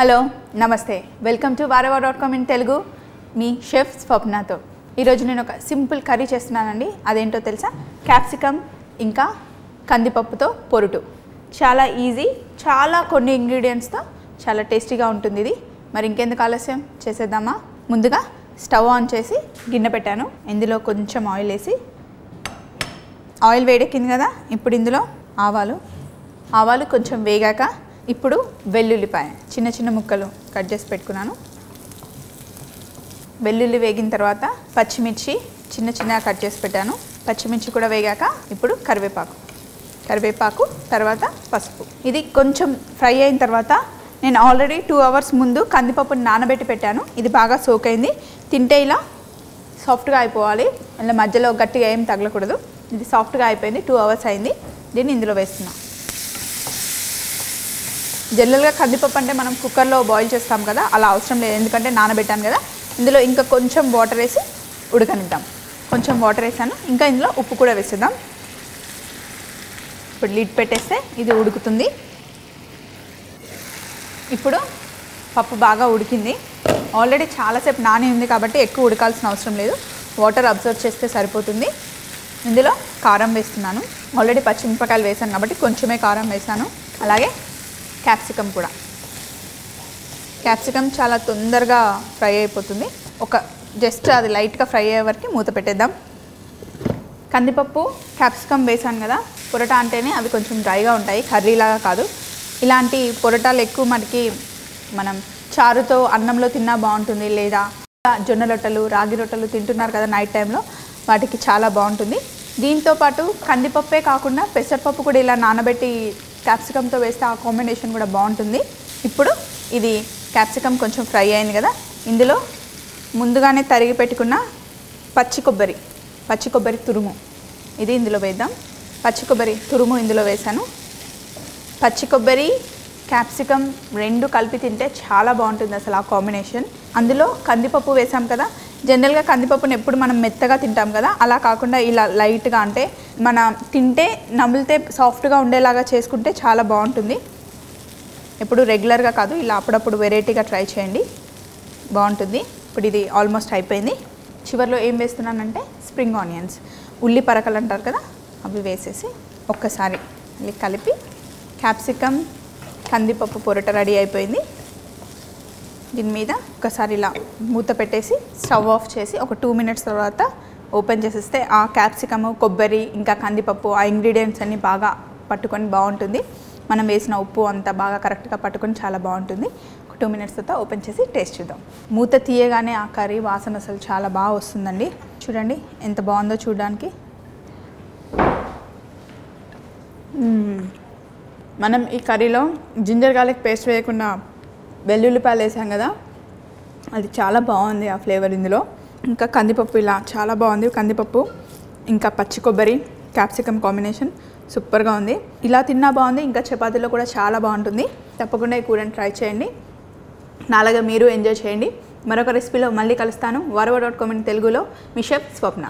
Hello namaste. Welcome to Vahrehvah dot com in Telugu. Me chef స్వప్నతో. ఈరోజు నేను ఒక సింపుల్ కర్రీ చేస్తున్నానండి. అదేంటో తెలుసా? క్యాప్సికమ్ ఇంకా కందిపప్పుతో పొరుటు. చాలా ఈజీ చాలా కొన్ని ఇంగ్రీడియంట్స్తో చాలా టేస్టీగా ఉంటుంది ఇది. మరి ఇంకెందుకు ఆలస్యం? చేసేద్దామా? ముందుగా స్టవ్ ఆన్ చేసి గిన్నె పెట్టాను. ఇందులో కొంచెం ఆయిల్ వేసి. ఆయిల్ వేడెక్కింది కదా? ఇప్పుడు ఇందులో ఆవాలు. ఆవాలు కొంచెం వేగాక ఇప్పుడు వెల్లుల్లిపాయ. చిన్న చిన్న ముక్కలు కట్ చేసి పెట్టుకున్నాను. వెల్లుల్లి వేగిన తర్వాత పచ్చిమిర్చి చిన్న చిన్నగా కట్ చేసి పెట్టాను. పచ్చిమిర్చి కూడా వేగాక ఇప్పుడు కరివేపాకు. కరివేపాకు తర్వాత పసుపు. ఇది కొంచెం ఫ్రై అయిన తర్వాత నేను ఆల్రెడీ టూ అవర్స్ ముందు కందిపప్పుని నానబెట్టి పెట్టాను. ఇది బాగా సోక్ అయింది. తింటే ఇలా సాఫ్ట్గా అయిపోవాలి. ఇలా మధ్యలో గట్టిగా ఏం తగలకూడదు. ఇది సాఫ్ట్గా అయిపోయింది. టూ అవర్స్ అయింది. దీన్ని ఇందులో వేస్తున్నాను. జనరల్గా కందిపప్పు అంటే మనం కుక్కర్లో బాయిల్ చేస్తాం కదా అలా అవసరం లేదు. ఎందుకంటే నానబెట్టాను కదా ఇందులో ఇంకా కొంచెం వాటర్ వేసి ఉడకనిద్దాం. కొంచెం వాటర్ వేసాను. ఇంకా ఇందులో ఉప్పు కూడా వేసేద్దాం. ఇప్పుడు లిడ్ పెట్టేస్తే ఇది ఉడుకుతుంది. ఇప్పుడు పప్పు బాగా ఉడికింది. ఆల్రెడీ చాలాసేపు నాని ఉంది కాబట్టి ఎక్కువ ఉడకాల్సిన అవసరం లేదు. వాటర్ అబ్జర్వ్ చేస్తే సరిపోతుంది. ఇందులో కారం వేస్తున్నాను. ఆల్రెడీ పచ్చిమిరపకాయలు వేసాను కాబట్టి కొంచెమే కారం వేసాను. అలాగే క్యాప్సికమ్ కూడా. క్యాప్సికమ్ చాలా తొందరగా ఫ్రై అయిపోతుంది. ఒక జస్ట్ అది లైట్గా ఫ్రై అయ్యే వరకు మూత పెట్టేద్దాం. కందిపప్పు క్యాప్సికమ్ వేసాను కదా. పొరట అంటేనే అవి కొంచెం డ్రైగా ఉంటాయి కర్రీలాగా కాదు. ఇలాంటి పొరటాలు ఎక్కువ మనకి మనం చారుతో అన్నంలో తిన్నా బాగుంటుంది. లేదా జొన్న రొట్టెలు రాగి రొట్టెలు తింటున్నారు కదా నైట్ టైంలో వాటికి చాలా బాగుంటుంది. దీంతో పాటు కందిపప్పే కాకుండా పెసరపప్పు కూడా ఇలా నానబెట్టి క్యాప్సికమ్తో వేస్తే ఆ కాంబినేషన్ కూడా బాగుంటుంది. ఇప్పుడు ఇది క్యాప్సికమ్ కొంచెం ఫ్రై అయింది కదా ఇందులో ముందుగానే తరిగి పెట్టుకున్న పచ్చి కొబ్బరి పచ్చి కొబ్బరి తురుము. ఇది ఇందులో వేద్దాం. పచ్చి కొబ్బరి తురుము ఇందులో వేసాను. పచ్చి కొబ్బరి క్యాప్సికమ్ రెండు కలిపి తింటే చాలా బాగుంటుంది అసలు ఆ కాంబినేషన్ అందులో కందిపప్పు వేసాం కదా జనరల్గా కందిపప్పుని ఎప్పుడు మనం మెత్తగా తింటాం కదా అలా కాకుండా ఇలా లైట్గా అంటే మన తింటే నమిలితే సాఫ్ట్గా ఉండేలాగా చేసుకుంటే చాలా బాగుంటుంది. ఎప్పుడు రెగ్యులర్గా కాదు ఇలా అప్పుడప్పుడు వెరైటీగా ట్రై చేయండి. బాగుంటుంది. ఇప్పుడు ఇది ఆల్మోస్ట్ అయిపోయింది. చివరిలో ఏం వేస్తున్నానంటే స్ప్రింగ్ ఆనియన్స్. ఉల్లి పరకలు అంటారు కదా అవి వేసేసి ఒక్కసారి మళ్ళీ కలిపి క్యాప్సికమ్ కందిపప్పు పొరట రెడీ అయిపోయింది. దీని మీద ఒకసారి ఇలా మూత పెట్టేసి స్టవ్ ఆఫ్ చేసి ఒక టూ మినిట్స్ తర్వాత ఓపెన్ చేసేస్తే ఆ క్యాప్సికమ్ కొబ్బరి ఇంకా కందిపప్పు ఆ ఇంగ్రీడియంట్స్ అన్నీ బాగా పట్టుకొని బాగుంటుంది. మనం వేసిన ఉప్పు అంతా బాగా కరెక్ట్గా పట్టుకొని చాలా బాగుంటుంది. ఒక టూ మినిట్స్ తర్వాత ఓపెన్ చేసి టేస్ట్ చేద్దాం. మూత తీయగానే ఆ కర్రీ వాసన అసలు చాలా బాగా వస్తుందండి. చూడండి ఎంత బాగుందో చూడడానికి. మనం ఈ కర్రీలో జింజర్ గార్లిక్ పేస్ట్ వేయకుండా వెల్లుల్లిపాయలు వేసాం కదా. అది చాలా బాగుంది ఆ ఫ్లేవర్ ఇందులో. ఇంకా కందిపప్పు ఇలా చాలా బాగుంది. కందిపప్పు ఇంకా పచ్చి కొబ్బరి క్యాప్సికమ్ కాంబినేషన్ సూపర్గా ఉంది. ఇలా తిన్నా బాగుంది ఇంకా చపాతీలో కూడా చాలా బాగుంటుంది. తప్పకుండా ఈ కూరని ట్రై చేయండి. నాలాగా మీరు ఎంజాయ్ చేయండి. మరొక రెసిపీలో మళ్ళీ కలుస్తాను. వరవ డాట్ కామ్ తెలుగులో. మీ షెఫ్ స్వప్న.